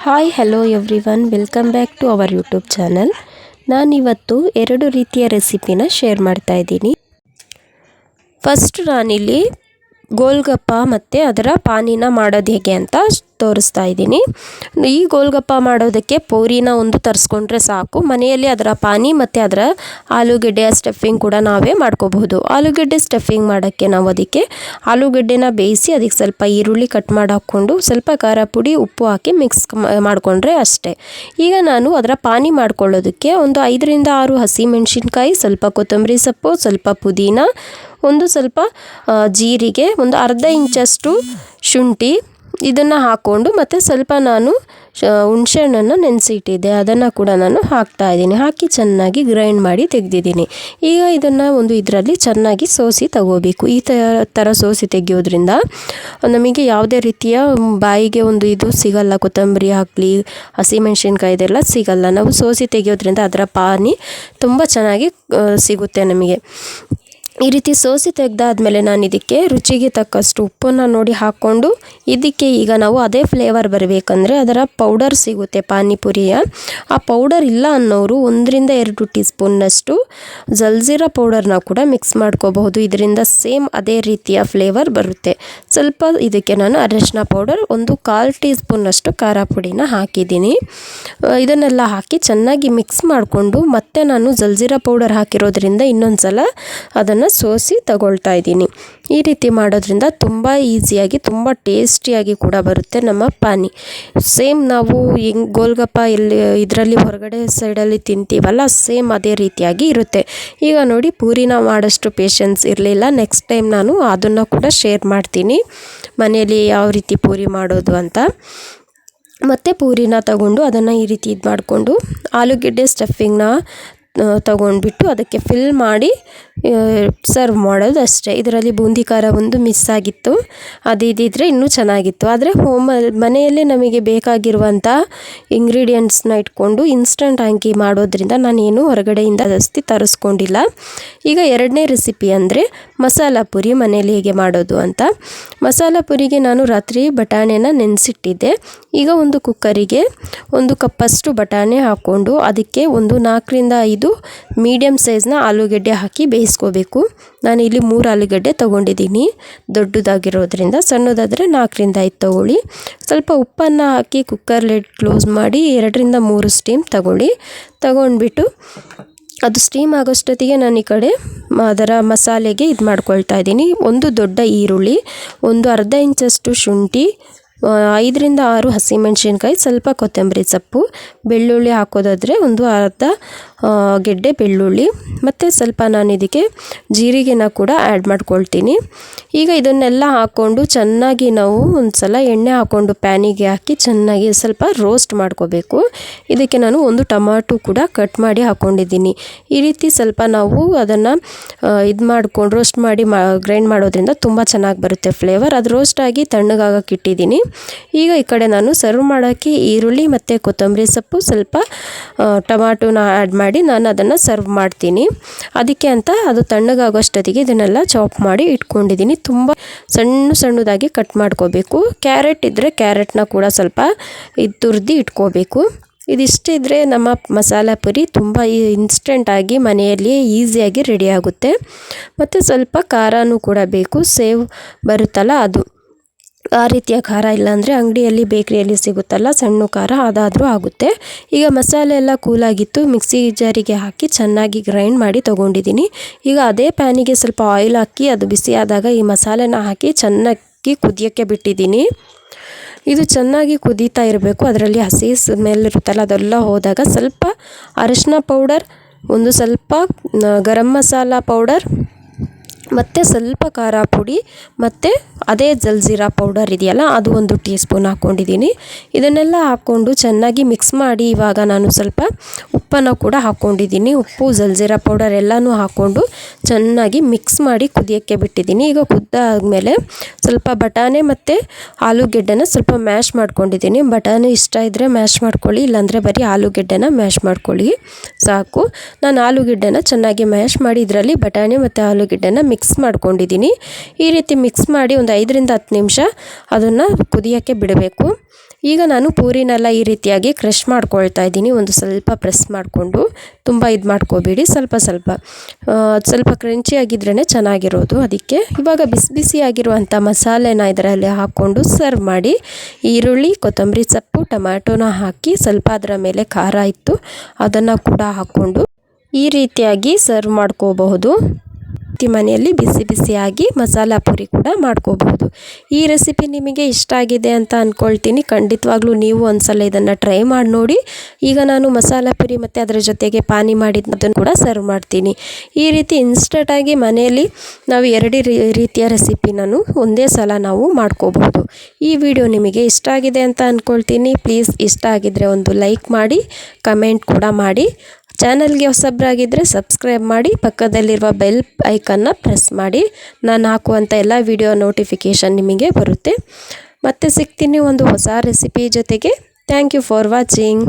Hi hello everyone welcome back to our YouTube channel ನಾನಿವತ್ತು ಎರಡು ರೀತಿಯ ರೆಸಿಪಿನ ಶೇರ್ ಮಾಡ್ತಾ ಇದ್ದೀನಿ. ಫಸ್ಟ್ ನಾನಿಲ್ಲಿ ಗೋಲ್ಗಪ್ಪ ಮತ್ತು ಅದರ ಪಾನಿನ ಮಾಡೋದು ಹೇಗೆ ಅಂತ ತೋರಿಸ್ತಾ ಇದ್ದೀನಿ. ಈ ಗೋಲ್ಗಪ್ಪ ಮಾಡೋದಕ್ಕೆ ಪೂರಿನ ಒಂದು ತರಿಸ್ಕೊಂಡ್ರೆ ಸಾಕು. ಮನೆಯಲ್ಲಿ ಅದರ ಪಾನಿ ಮತ್ತು ಅದರ ಆಲೂಗೆಡ್ಡೆಯ ಸ್ಟಫಿಂಗ್ ಕೂಡ ನಾವೇ ಮಾಡ್ಕೋಬಹುದು. ಆಲೂಗೆಡ್ಡೆ ಸ್ಟಫಿಂಗ್ ಮಾಡೋಕ್ಕೆ ನಾವು ಅದಕ್ಕೆ ಆಲೂಗೆಡ್ಡೆನ ಬೇಯಿಸಿ ಅದಕ್ಕೆ ಸ್ವಲ್ಪ ಈರುಳ್ಳಿ ಕಟ್ ಮಾಡಿ ಹಾಕ್ಕೊಂಡು ಸ್ವಲ್ಪ ಖಾರ ಪುಡಿ, ಉಪ್ಪು ಹಾಕಿ ಮಿಕ್ಸ್ ಮಾಡಿಕೊಂಡ್ರೆ ಅಷ್ಟೇ. ಈಗ ನಾನು ಅದರ ಪಾನಿ ಮಾಡ್ಕೊಳ್ಳೋದಕ್ಕೆ ಒಂದು ಐದರಿಂದ ಆರು ಹಸಿಮೆಣಸಿನ್ಕಾಯಿ ಸ್ವಲ್ಪ ಕೊತ್ತಂಬರಿ ಸೊಪ್ಪು, ಸ್ವಲ್ಪ ಪುದೀನ ಒಂದು ಸ್ವಲ್ಪ ಜೀರಿಗೆ, ಒಂದು ಅರ್ಧ ಇಂಚಷ್ಟು ಶುಂಠಿ ಇದನ್ನು ಹಾಕ್ಕೊಂಡು ಮತ್ತು ಸ್ವಲ್ಪ ನಾನು ಹುಣಸೆಹಣ್ಣನ್ನು ನೆನೆಸಿಟ್ಟಿದ್ದೆ. ಅದನ್ನು ಕೂಡ ನಾನು ಹಾಕ್ತಾ ಇದ್ದೀನಿ. ಹಾಕಿ ಚೆನ್ನಾಗಿ ಗ್ರೈಂಡ್ ಮಾಡಿ ತೆಗೆದಿದ್ದೀನಿ. ಈಗ ಇದನ್ನು ಒಂದು ಇದರಲ್ಲಿ ಚೆನ್ನಾಗಿ ಸೋಸಿ ತಗೋಬೇಕು. ಈ ಥರ ಸೋಸಿ ತೆಗೆಯೋದ್ರಿಂದ ನಮಗೆ ಯಾವುದೇ ರೀತಿಯ ಬಾಯಿಗೆ ಒಂದು ಇದು ಸಿಗಲ್ಲ. ಕೊತ್ತಂಬರಿ ಹಾಕಲಿ ಹಸಿಮೆಣ್ಸಿನ್ಕಾಯ್ದೆಲ್ಲ ಸಿಗಲ್ಲ. ನಾವು ಸೋಸಿ ತೆಗೆಯೋದ್ರಿಂದ ಅದರ ಪಾನಿ ತುಂಬ ಚೆನ್ನಾಗಿ ಸಿಗುತ್ತೆ ನಮಗೆ. ಈ ರೀತಿ ಸೋಸಿ ತೆಗೆದಾದ್ಮೇಲೆ ನಾನು ಇದಕ್ಕೆ ರುಚಿಗೆ ತಕ್ಕಷ್ಟು ಉಪ್ಪನ್ನು ನೋಡಿ ಹಾಕ್ಕೊಂಡು ಇದಕ್ಕೆ ಈಗ ನಾವು ಅದೇ ಫ್ಲೇವರ್ ಬರಬೇಕಂದ್ರೆ ಅದರ ಪೌಡರ್ ಸಿಗುತ್ತೆ, ಪಾನಿಪುರಿಯ. ಆ ಪೌಡರ್ ಇಲ್ಲ ಅನ್ನೋರು ಒಂದರಿಂದ ಎರಡು ಟೀ ಸ್ಪೂನ್ನಷ್ಟು ಜಲ್ಜೀರಾ ಪೌಡರ್ನ ಕೂಡ ಮಿಕ್ಸ್ ಮಾಡ್ಕೋಬಹುದು. ಇದರಿಂದ ಸೇಮ್ ಅದೇ ರೀತಿಯ ಫ್ಲೇವರ್ ಬರುತ್ತೆ. ಸ್ವಲ್ಪ ಇದಕ್ಕೆ ನಾನು ಅರಿಶಿನ ಪೌಡರ್ ಒಂದು ಕಾಲು ಟೀ ಸ್ಪೂನ್ನಷ್ಟು ಖಾರ ಪುಡಿನ ಹಾಕಿದ್ದೀನಿ. ಇದನ್ನೆಲ್ಲ ಹಾಕಿ ಚೆನ್ನಾಗಿ ಮಿಕ್ಸ್ ಮಾಡಿಕೊಂಡು ಮತ್ತೆ ನಾನು ಜಲ್ಜೀರಾ ಪೌಡರ್ ಹಾಕಿರೋದ್ರಿಂದ ಇನ್ನೊಂದು ಸಲ ಅದನ್ನು ಸೋಸಿ ತಗೊಳ್ತಾ ಇದ್ದೀನಿ. ಈ ರೀತಿ ಮಾಡೋದ್ರಿಂದ ತುಂಬ ಈಸಿಯಾಗಿ, ತುಂಬ ಟೇಸ್ಟಿಯಾಗಿ ಕೂಡ ಬರುತ್ತೆ ನಮ್ಮ ಪಾನಿ. ಸೇಮ್ ನಾವು ಹಿಂಗೆ ಗೋಲ್ಗಪ್ಪ ಎಲ್ಲಿ ಇದರಲ್ಲಿ ಹೊರಗಡೆ ಸೈಡಲ್ಲಿ ತಿಂತೀವಲ್ಲ, ಸೇಮ್ ಅದೇ ರೀತಿಯಾಗಿ ಇರುತ್ತೆ. ಈಗ ನೋಡಿ, ಪೂರಿನ ಮಾಡೋಷ್ಟು ಪೇಷನ್ಸ್ ಇರಲಿಲ್ಲ. ನೆಕ್ಸ್ಟ್ ಟೈಮ್ ನಾನು ಅದನ್ನು ಕೂಡ ಶೇರ್ ಮಾಡ್ತೀನಿ. ಮನೆಯಲ್ಲಿ ಯಾವ ರೀತಿ ಪೂರಿ ಮಾಡೋದು ಅಂತ. ಮತ್ತು ಪೂರಿನ ತಗೊಂಡು ಅದನ್ನು ಈ ರೀತಿ ಇದು ಮಾಡಿಕೊಂಡು ಆಲೂಗೆಡ್ಡೆ ಸ್ಟಫಿಂಗ್ನ ತಗೊಂಡ್ಬಿಟ್ಟು ಅದಕ್ಕೆ ಫಿಲ್ ಮಾಡಿ ಸರ್ವ್ ಮಾಡೋದು ಅಷ್ಟೇ. ಇದರಲ್ಲಿ ಬೂಂದಿ ಖಾರ ಒಂದು ಮಿಸ್ ಆಗಿತ್ತು. ಅದು ಇದ್ದಿದ್ರೆ ಇನ್ನೂ ಚೆನ್ನಾಗಿತ್ತು. ಆದರೆ ಹೋಮಲ್ಲಿ ಮನೆಯಲ್ಲೇ ನಮಗೆ ಬೇಕಾಗಿರುವಂಥ ಇಂಗ್ರೀಡಿಯೆಂಟ್ಸ್ನ ಇಟ್ಕೊಂಡು ಇನ್ಸ್ಟಂಟ್ ಆಗಿ ಮಾಡೋದ್ರಿಂದ ನಾನೇನು ಹೊರಗಡೆಯಿಂದ ಜಾಸ್ತಿ ತರಿಸ್ಕೊಂಡಿಲ್ಲ. ಈಗ ಎರಡನೇ ರೆಸಿಪಿ ಅಂದರೆ ಮಸಾಲ ಪುರಿ ಮನೇಲಿ ಹೇಗೆ ಮಾಡೋದು ಅಂತ. ಮಸಾಲ ಪುರಿಗೆ ನಾನು ರಾತ್ರಿ ಬಟಾಣೆನ ನೆನೆಸಿಟ್ಟಿದ್ದೆ. ಈಗ ಒಂದು ಕುಕ್ಕರಿಗೆ ಒಂದು ಕಪ್ಪಷ್ಟು ಬಟಾಣೆ ಹಾಕ್ಕೊಂಡು ಅದಕ್ಕೆ ಒಂದು ನಾಲ್ಕರಿಂದ ಐದು ಮೀಡಿಯಮ್ ಸೈಜ್ನ ಆಲೂಗಡ್ಡೆ ಹಾಕಿ ಬೇಯಿಸ್ಕೋಬೇಕು. ನಾನು ಇಲ್ಲಿ ಮೂರು ಆಲೂಗಡ್ಡೆ ತೊಗೊಂಡಿದ್ದೀನಿ. ದೊಡ್ಡದಾಗಿರೋದ್ರಿಂದ ಸಣ್ಣದಾದರೆ ನಾಲ್ಕರಿಂದ ಐದು ತೊಗೊಳ್ಳಿ. ಸ್ವಲ್ಪ ಉಪ್ಪನ್ನು ಹಾಕಿ ಕುಕ್ಕರ್ ಲಿಡ್ ಕ್ಲೋಸ್ ಮಾಡಿ ಎರಡರಿಂದ ಮೂರು ಸ್ಟೀಮ್ ತಗೊಳ್ಳಿ. ತಗೊಂಡ್ಬಿಟ್ಟು ಅದು ಸ್ಟೀಮ್ ಆಗೋಷ್ಟೊತ್ತಿಗೆ ನಾನು ಈ ಕಡೆ ಅದರ ಮಸಾಲೆಗೆ ಇದು ಮಾಡ್ಕೊಳ್ತಾ ಇದ್ದೀನಿ. ಒಂದು ದೊಡ್ಡ ಈರುಳ್ಳಿ, ಒಂದು ಅರ್ಧ ಇಂಚಷ್ಟು ಶುಂಠಿ ಐದರಿಂದ ಆರು ಹಸಿಮೆಣಸಿನ್ಕಾಯಿ, ಸ್ವಲ್ಪ ಕೊತ್ತಂಬರಿ ಸೊಪ್ಪು, ಬೆಳ್ಳುಳ್ಳಿ ಹಾಕೋದಾದರೆ ಒಂದು ಅರ್ಧ ಗೆಡ್ಡೆ ಬೆಳ್ಳುಳ್ಳಿ ಮತ್ತು ಸ್ವಲ್ಪ ನಾನು ಇದಕ್ಕೆ ಜೀರಿಗೆನ ಕೂಡ ಆ್ಯಡ್ ಮಾಡ್ಕೊಳ್ತೀನಿ. ಈಗ ಇದನ್ನೆಲ್ಲ ಹಾಕ್ಕೊಂಡು ಚೆನ್ನಾಗಿ ನಾವು ಒಂದು ಸಲ ಎಣ್ಣೆ ಹಾಕ್ಕೊಂಡು ಪ್ಯಾನಿಗೆ ಹಾಕಿ ಚೆನ್ನಾಗಿ ಸ್ವಲ್ಪ ರೋಸ್ಟ್ ಮಾಡ್ಕೋಬೇಕು. ಇದಕ್ಕೆ ನಾನು ಒಂದು ಟಮಾಟು ಕೂಡ ಕಟ್ ಮಾಡಿ ಹಾಕ್ಕೊಂಡಿದ್ದೀನಿ ಈ ರೀತಿ ಸ್ವಲ್ಪ ನಾವು ಅದನ್ನು ಇದು ಮಾಡ್ಕೊಂಡು ರೋಸ್ಟ್ ಮಾಡಿ ಮಾ ಗ್ರೈಂಡ್ ಮಾಡೋದ್ರಿಂದ ತುಂಬ ಚೆನ್ನಾಗಿ ಬರುತ್ತೆ ಫ್ಲೇವರ್ ಅದು ರೋಸ್ಟ್ ಆಗಿ ತಣ್ಣಗಾಗಕ್ಕೆ ಇಟ್ಟಿದ್ದೀನಿ. ಈಗ ಈ ಕಡೆ ನಾನು ಸರ್ವ್ ಮಾಡೋಕ್ಕೆ ಈರುಳ್ಳಿ ಮತ್ತು ಕೊತ್ತಂಬರಿ ಸೊಪ್ಪು ಸ್ವಲ್ಪ ಟೊಮಾಟೋನ ಆ್ಯಡ್ ಮಾಡಿ ನಾನು ಅದನ್ನು ಸರ್ವ್ ಮಾಡ್ತೀನಿ. ಅದಕ್ಕೆ ಅಂತ ಅದು ತಣ್ಣಗಾಗೋಷ್ಟೊತ್ತಿಗೆ ಇದನ್ನೆಲ್ಲ ಚಾಪ್ ಮಾಡಿ ಇಟ್ಕೊಂಡಿದ್ದೀನಿ. ತುಂಬ ಸಣ್ಣ ಸಣ್ಣದಾಗಿ ಕಟ್ ಮಾಡ್ಕೋಬೇಕು. ಕ್ಯಾರೆಟ್ ಇದ್ದರೆ ಕ್ಯಾರೆಟ್ನ ಕೂಡ ಸ್ವಲ್ಪ ಇದು ತುರಿದು ಇಟ್ಕೋಬೇಕು. ಇದಿಷ್ಟಿದ್ರೆ ನಮ್ಮ ಮಸಾಲ ಪುರಿ ತುಂಬ ಇನ್ಸ್ಟೆಂಟಾಗಿ ಮನೆಯಲ್ಲಿ ಈಸಿಯಾಗಿ ರೆಡಿಯಾಗುತ್ತೆ ಮತ್ತು ಸ್ವಲ್ಪ ಖಾರನೂ ಕೂಡ ಬೇಕು. ಸೇವ್ ಬರುತ್ತಲ್ಲ ಅದು. ಆ ರೀತಿಯ ಖಾರ ಇಲ್ಲಾಂದರೆ ಅಂಗಡಿಯಲ್ಲಿ, ಬೇಕ್ರಿಯಲ್ಲಿ ಸಿಗುತ್ತಲ್ಲ, ಸಣ್ಣ ಖಾರ ಅದಾದರೂ ಆಗುತ್ತೆ. ಈಗ ಮಸಾಲೆ ಎಲ್ಲ ಕೂಲಾಗಿತ್ತು ಮಿಕ್ಸಿ ಜಾರಿಗೆ ಹಾಕಿ ಚೆನ್ನಾಗಿ ಗ್ರೈಂಡ್ ಮಾಡಿ ತೊಗೊಂಡಿದ್ದೀನಿ. ಈಗ ಅದೇ ಪ್ಯಾನಿಗೆ ಸ್ವಲ್ಪ ಆಯಿಲ್ ಹಾಕಿ, ಅದು ಬಿಸಿ ಆದಾಗ ಈ ಮಸಾಲೆನ ಹಾಕಿ ಚೆನ್ನಾಗಿ ಕುದಿಯೋಕ್ಕೆ ಬಿಟ್ಟಿದ್ದೀನಿ. ಇದು ಚೆನ್ನಾಗಿ ಕುದೀತಾ ಇರಬೇಕು. ಅದರಲ್ಲಿ ಹಸಿ ಸ್ಮೆಲ್ ಇರುತ್ತಲ್ಲ, ಅದೆಲ್ಲ ಹೋದಾಗ ಸ್ವಲ್ಪ ಅರಿಶಿನ ಪೌಡರ್ ಒಂದು ಸ್ವಲ್ಪ ಗರಂ ಮಸಾಲ ಪೌಡರ್ ಮತ್ತು ಸ್ವಲ್ಪ ಖಾರ ಪುಡಿ, ಮತ್ತು ಅದೇ ಜಲ್ಜೀರಾ ಪೌಡರ್ ಇದೆಯಲ್ಲ, ಅದು ಒಂದು ಟೀ ಸ್ಪೂನ್ ಹಾಕ್ಕೊಂಡಿದ್ದೀನಿ. ಇದನ್ನೆಲ್ಲ ಹಾಕ್ಕೊಂಡು ಚೆನ್ನಾಗಿ ಮಿಕ್ಸ್ ಮಾಡಿ ಇವಾಗ ನಾನು ಸ್ವಲ್ಪ ಉಪ್ಪನ್ನು ಕೂಡ ಹಾಕ್ಕೊಂಡಿದ್ದೀನಿ. ಉಪ್ಪು, ಜಲ್ಜೀರಾ ಪೌಡರ್ ಎಲ್ಲನೂ ಹಾಕ್ಕೊಂಡು ಚೆನ್ನಾಗಿ ಮಿಕ್ಸ್ ಮಾಡಿ ಕುದಿಯೋಕ್ಕೆ ಬಿಟ್ಟಿದ್ದೀನಿ. ಈಗ ಕುದ್ದಾದಮೇಲೆ ಸ್ವಲ್ಪ ಬಟಾಣೆ ಮತ್ತು ಆಲೂಗೆಡ್ಡೆನ ಸ್ವಲ್ಪ ಮ್ಯಾಶ್ ಮಾಡ್ಕೊಂಡಿದ್ದೀನಿ. ಬಟಾಣೆ ಇಷ್ಟ ಇದ್ದರೆ ಮ್ಯಾಶ್ ಮಾಡ್ಕೊಳ್ಳಿ, ಇಲ್ಲಾಂದರೆ ಬರೀ ಆಲೂಗೆಡ್ಡೆನ ಮ್ಯಾಶ್ ಮಾಡ್ಕೊಳ್ಳಿ. ಸಾಕು. ನಾನು ಆಲೂಗೆಡ್ಡೆನ ಚೆನ್ನಾಗಿ ಮ್ಯಾಶ್ ಮಾಡಿ, ಇದರಲ್ಲಿ ಬಟಾಣಿ ಮತ್ತು ಆಲೂಗೆಡ್ಡೆನ ಮಿಕ್ಸ್ ಮಾಡ್ಕೊಂಡಿದ್ದೀನಿ. ಈ ರೀತಿ ಮಿಕ್ಸ್ ಮಾಡಿ ಒಂದು ಐದರಿಂದ ಹತ್ತು ನಿಮಿಷ ಅದನ್ನು ಕುದಿಯೋಕ್ಕೆ ಬಿಡಬೇಕು. ಈಗ ನಾನು ಪೂರಿನೆಲ್ಲ ಈ ರೀತಿಯಾಗಿ ಕ್ರಷ್ ಮಾಡ್ಕೊಳ್ತಾ ಇದ್ದೀನಿ. ಒಂದು ಸ್ವಲ್ಪ ಪ್ರೆಸ್ ಮಾಡಿಕೊಂಡು. ತುಂಬ ಇದು ಮಾಡ್ಕೋಬೇಡಿ. ಸ್ವಲ್ಪ ಸ್ವಲ್ಪ. ಸ್ವಲ್ಪ ಕ್ರಂಚಿ ಆಗಿದ್ರೇ ಚೆನ್ನಾಗಿರೋದು ಅದಕ್ಕೆ. ಇವಾಗ ಬಿಸಿ ಬಿಸಿಯಾಗಿರುವಂಥ ಮಸಾಲೆನ ಇದರಲ್ಲಿ ಹಾಕ್ಕೊಂಡು ಸರ್ವ್ ಮಾಡಿ ಈರುಳ್ಳಿ, ಕೊತ್ತಂಬರಿ ಸೊಪ್ಪು ಟೊಮ್ಯಾಟೊನ ಹಾಕಿ ಸ್ವಲ್ಪ ಅದರ ಮೇಲೆ ಖಾರ ಇತ್ತು ಅದನ್ನು ಕೂಡ ಹಾಕ್ಕೊಂಡು ಈ ರೀತಿಯಾಗಿ ಸರ್ವ್ ಮಾಡ್ಕೋಬಹುದು. ಈ ಮನೆಯಲ್ಲಿ ಬಿಸಿ ಬಿಸಿಯಾಗಿ ಮಸಾಲ ಪೂರಿ ಕೂಡ ಮಾಡ್ಕೋಬಹುದು. ಈ ರೆಸಿಪಿ ನಿಮಗೆ ಇಷ್ಟ ಆಗಿದೆ ಅಂತ ಅಂದ್ಕೊಳ್ತೀನಿ ಖಂಡಿತವಾಗ್ಲೂ ನೀವು ಒಂದ್ಸಲ ಇದನ್ನು ಟ್ರೈ ಮಾಡಿ ನೋಡಿ. ಈಗ ನಾನು ಮಸಾಲ ಪುರಿ ಮತ್ತು ಅದರ ಜೊತೆಗೆ ಪಾನಿ ಮಾಡಿದ್ದನ್ನು ಕೂಡ ಸರ್ವ್ ಮಾಡ್ತೀನಿ. ಈ ರೀತಿ ಇನ್ಸ್ಟಂಟಾಗಿ ಮನೆಯಲ್ಲಿ ನಾವು ಎರಡು ರೀತಿಯ ರೀತಿಯ ನಾನು ಒಂದೇ ಸಲ ನಾವು ಮಾಡ್ಕೋಬಹುದು. ಈ ವಿಡಿಯೋ ನಿಮಗೆ ಇಷ್ಟ ಆಗಿದೆ ಅಂತ ಅಂದ್ಕೊಳ್ತೀನಿ ಪ್ಲೀಸ್ ಇಷ್ಟ ಆಗಿದ್ದರೆ ಒಂದು ಲೈಕ್ ಮಾಡಿ ಕಮೆಂಟ್ ಕೂಡ ಮಾಡಿ. ಚಾನಲ್ಗೆ ಹೊಸಬ್ರಾಗಿದ್ದರೆ ಸಬ್ಸ್ಕ್ರೈಬ್ ಮಾಡಿ, ಪಕ್ಕದಲ್ಲಿರುವ ಬೆಲ್ ಐಕನ್ನ ಪ್ರೆಸ್ ಮಾಡಿ. ನಾನು ಹಾಕುವಂಥ ಎಲ್ಲ ವಿಡಿಯೋ ನೋಟಿಫಿಕೇಷನ್ ನಿಮಗೆ ಬರುತ್ತೆ. ಮತ್ತೆ ಸಿಗ್ತೀನಿ ಒಂದು ಹೊಸ ರೆಸಿಪಿ ಜೊತೆಗೆ. Thank you for watching.